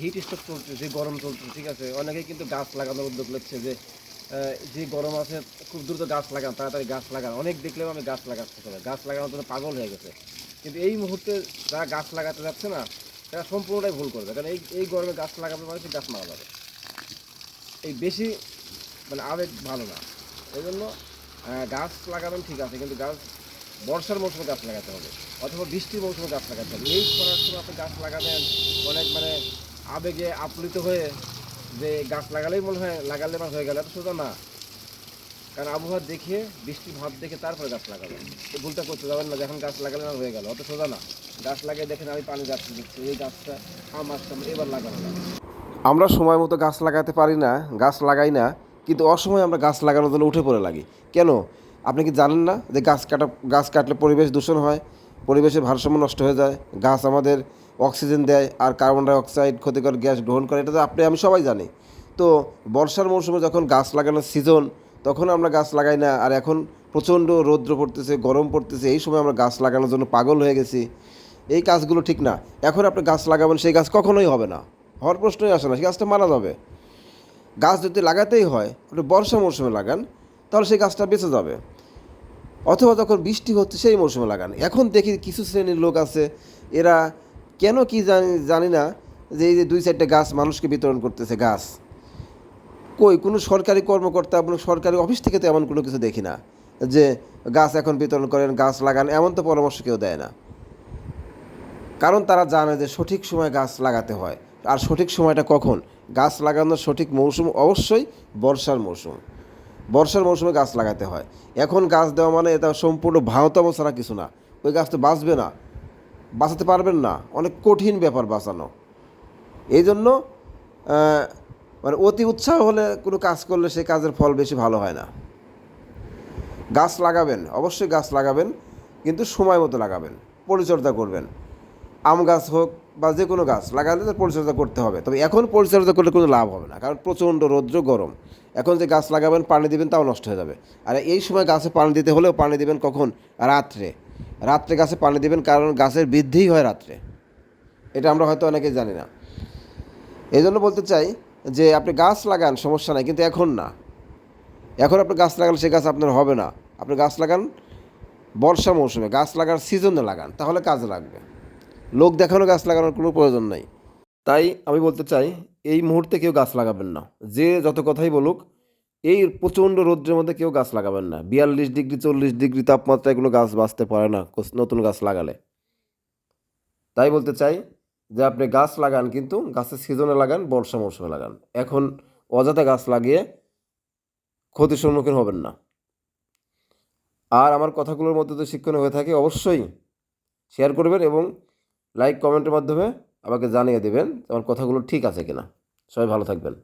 Heat stroke চলছে, যে গরম চলছে, ঠিক আছে? অনেকে কিন্তু গাছ লাগানোর উদ্যোগ নিচ্ছে যে যে গরম আছে, খুব দ্রুত গাছ লাগান, তাড়াতাড়ি গাছ লাগান। অনেক দেখলেও আমি গাছ লাগাচ্ছি গাছ লাগানোর জন্য পাগল হয়ে গেছে। কিন্তু এই মুহূর্তে যারা গাছ লাগাতে যাচ্ছে না, তারা সম্পূর্ণটাই ভুল করবে। কারণ এই এই গরমে গাছ লাগাবে মানে গাছ মারা যাবে। এই বেশি মানে আবেগ ভালো না। এই জন্য গাছ লাগাবেন ঠিক আছে, কিন্তু গাছ, বর্ষার মৌসুমে গাছ লাগাতে হবে। অথবা বৃষ্টির মৌসুমে গাছ লাগাতে হবে। এই খরার সময় আপনি গাছ লাগাবেন, অনেক মানে আবেগে আপ্লুত হয়ে যে গাছ লাগালেই মনে হয় লাগালে আমার হয়ে গেল, এত সোজা না। কারণ আবহাওয়া দেখে, বৃষ্টি ভাব দেখে তারপরে গাছ লাগাবেন এই ভুলটা করতে যাবেন না যখন গাছ লাগালে না হয়ে গেল, অত সোজা না। গাছ লাগিয়ে দেখেন আমি পানি যাচ্ছি দিচ্ছি এই গাছটা আমার সামনে এবার লাগানো আমরা সময় মতো গাছ লাগাতে পারি না, গাছ লাগাই না, কিন্তু অসময়ে আমরা গাছ লাগানোর জন্য উঠে পড়ে লাগি। কেন? আপনি কি জানেন না যে গাছ কাটা, গাছ কাটলে পরিবেশ দূষণ হয়, পরিবেশের ভারসাম্য নষ্ট হয়ে যায়, গাছ আমাদের অক্সিজেন দেয় আর কার্বন ডাই অক্সাইড ক্ষতিকর গ্যাস গ্রহণ করে, এটা তো আপনি, আমি সবাই জানি। তো বর্ষার মৌসুমে যখন গাছ লাগানোর সিজন তখন আমরা গাছ লাগাই না। আর এখন প্রচণ্ড রৌদ্র পড়তেছে, গরম পড়তেছে, এই সময় আমরা গাছ লাগানোর জন্য পাগল হয়ে গেছি। এই কাজগুলো ঠিক না। এখন আপনি গাছ লাগাবেন, সেই গাছ কখনোই হবে না। হওয়ার প্রশ্নই আসে না, সেই গাছটা মারা যাবে। গাছ যদি লাগাতেই হয় আপনি বর্ষা মৌসুমে লাগান, তাহলে সেই গাছটা বেঁচে যাবে। অথবা যখন বৃষ্টি হচ্ছে, সেই মৌসুমে লাগান। এখন দেখি কিছু শ্রেণির লোক আছে, এরা কেন কি জানি জানি না, যে এই যে দুই চারটে গাছ মানুষকে বিতরণ করতেছে, গাছ। কই, কোনো সরকারি কর্মকর্তা, কোনো সরকারি অফিস থেকে তো এমন কোনো কিছু দেখি না, যে গাছ এখন বিতরণ করেন, গাছ লাগান, এমন তো পরামর্শ কেউ দেয় না। কারণ তারা জানে যে সঠিক সময় গাছ লাগাতে হয়। আর সঠিক সময়টা কখন? গাছ লাগানোর সঠিক মৌসুম অবশ্যই বর্ষার মৌসুম। বর্ষার মৌসুমে গাছ লাগাতে হয়। এখন গাছ দেওয়া মানে এটা সম্পূর্ণ ভাঁওতাম ছাড়া কিছু না। ওই গাছ তো বাঁচবে না। বাঁচাতে পারবেন না। অনেক কঠিন ব্যাপার বাঁচানো। এই জন্য মানে অতি উৎসাহ হলে কোনো কাজ করলে সেই কাজের ফল বেশি ভালো হয় না। গাছ লাগাবেন, অবশ্যই গাছ লাগাবেন, কিন্তু সময় মতো লাগাবেন, পরিচর্যা করবেন। আম গাছ হোক বা যে কোনো গাছ, লাগালে তার পরিচর্যা করতে হবে। তবে এখন পরিচর্যা করলে কোনো লাভ হবে না, কারণ প্রচণ্ড রৌদ্র, গরম। এখন যে গাছ লাগাবেন, পানি দিবেন, তাও নষ্ট হয়ে যাবে। আর এই সময় গাছে পানি দিতে হলেও পানি দিবেন কখন? রাত্রে। রাত্রে গাছে পানি দিবেন, কারণ গাছের বৃদ্ধিই হয় রাত্রে। এটা আমরা হয়তো অনেকে জানি না। এই জন্য বলতে চাই যে, আপনি গাছ লাগান, সমস্যা নাই, কিন্তু এখন না। এখন আপনি গাছ লাগালে সে গাছ আপনার হবে না। আপনি গাছ লাগান বর্ষা মৌসুমে, গাছ লাগার সিজনে লাগান, তাহলে কাজে লাগবে। লোক দেখানো গাছ লাগানোর কোনো প্রয়োজন নাই। তাই আমি বলতে চাই, এই মুহূর্তে কেউ গাছ লাগাবেন না। যে যত কথাই বলুক এই প্রচণ্ড রৌদ্রের মধ্যে কেউ গাছ লাগাবেন না। বিয়াল্লিশ ডিগ্রি, চল্লিশ ডিগ্রি তাপমাত্রায় কোনো গাছ বাঁচতে পারে না নতুন গাছ লাগালে। তাই বলতে চাই যে আপনি গাছ লাগান কিন্তু গাছের সিজনে লাগান, বর্ষা মৌসুমে লাগান। এখন অযথা গাছ লাগিয়ে ক্ষতির সম্মুখীন হবেন না। আর আমার কথাগুলোর মধ্যে তো শিক্ষণীয় হয়ে থাকে, অবশ্যই শেয়ার করবেন এবং লাইক কমেন্টের মাধ্যমে আমাকে জানিয়ে দেবেন আমার কথাগুলো ঠিক আছে কিনা। সবাই ভালো থাকবেন।